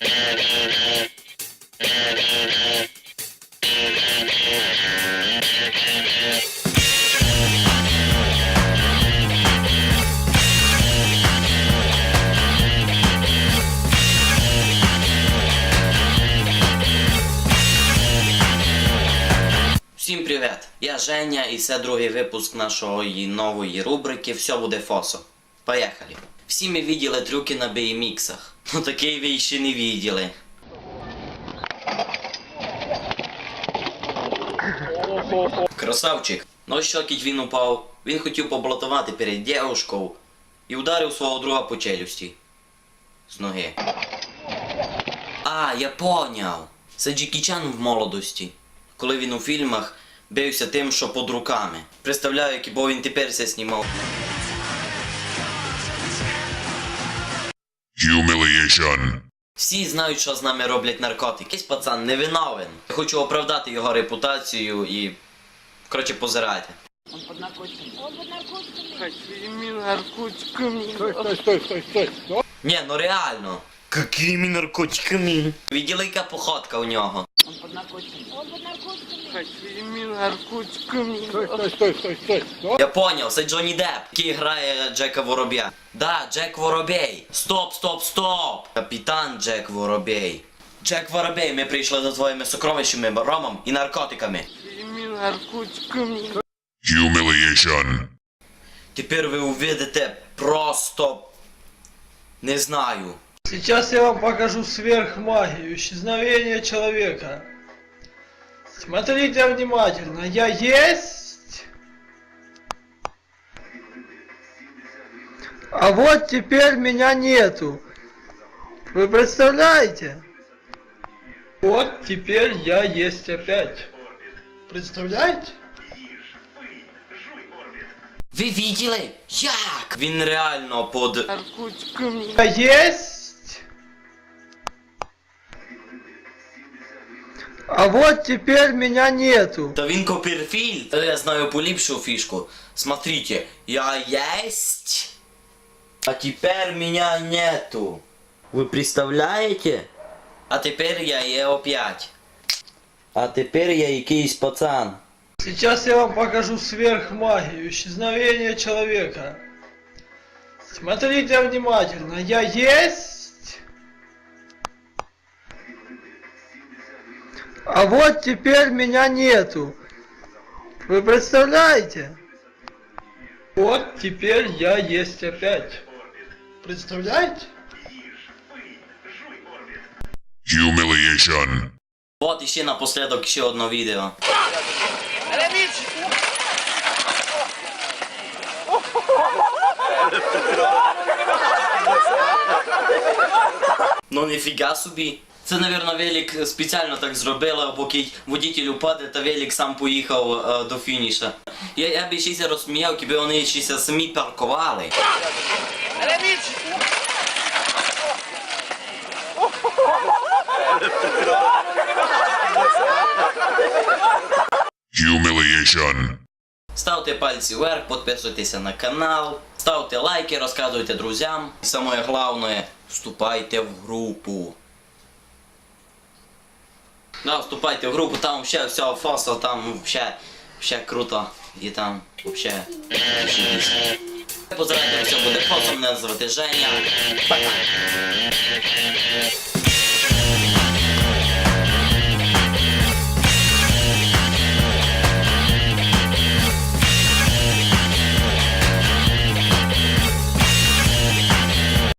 Всім привіт! Я Женя і це другий випуск нашої нової рубрики Все буде фосо. Поїхали! Всі ми виділи трюки на BMX-ах. Ну такий ви ще не виділи. Красавчик. Ну що кіть він упав? Він хотів поблатувати перед дівушкою і ударив свого друга по челюсті. З ноги. А, я поняв. Це Джекі Чан в молодості. Коли він у фільмах бився тим, що під руками. Представляю, який бо він тепер це знімав. Humiliation. Всі знають, що з нами роблять наркотики. Якийсь пацан невиновен. Я хочу оправдати його репутацію і. Коротше, позирайте. Какими наркотиками? Стой, стой, стой, стой, стой. Стой. Ні, ну реально. Какими наркотиками? Виділи, походка у нього. Какими наркотиками? Стой, стой, стой, стой, стой. Стой. Я поняв, це Джонні Депп, який грає Джека Вороб'я. Да, Джек Воробей. Стоп, стоп, стоп! Капітан Джек Воробей. Джек Воробей, ми прийшли за твоїми сокровищами, ромом і наркотиками. Какими наркотиками? Humiliation. Тепер ви увидите просто. Не знаю. Сейчас я вам покажу сверхмагию, исчезновение человека. Смотрите внимательно, я есть. А вот теперь меня нету. Вы представляете? Вот теперь я есть опять. Представляете? Ви виділи? Як? Він реально под. Наркотиками? Я есть. А вот теперь меня нету. Та він Копірфільд. Та Я знаю поліпшу фішку. Смотрите, я есть. А тепер меня нету. Ви представляєте? А тепер я є опять. А тепер я якийсь пацан. Сейчас я вам покажу сверхмагию, исчезновение человека. Смотрите внимательно, я есть. А вот теперь меня нету. Вы представляете? Вот теперь я есть опять. Представляете? Humiliation. От іще напоследок ще одне відео. Ну ніфіга собі. Це, навірно, велик спеціально так зробили, поки водитель упаде, та велик сам поїхав е, до фініша. Я, я б ще розсміяв, якби вони ще самі паркували. Humiliation. Ставте пальці вверх, підписуйтеся на канал, ставте лайки, розказуйте друзям. І саме головне, вступайте в групу. Да, вступайте в групу, там вообще все фаса, там вообще вообще круто. и там взагалі. Поздравляю, все будет фасом, мене звати Женя. Пока.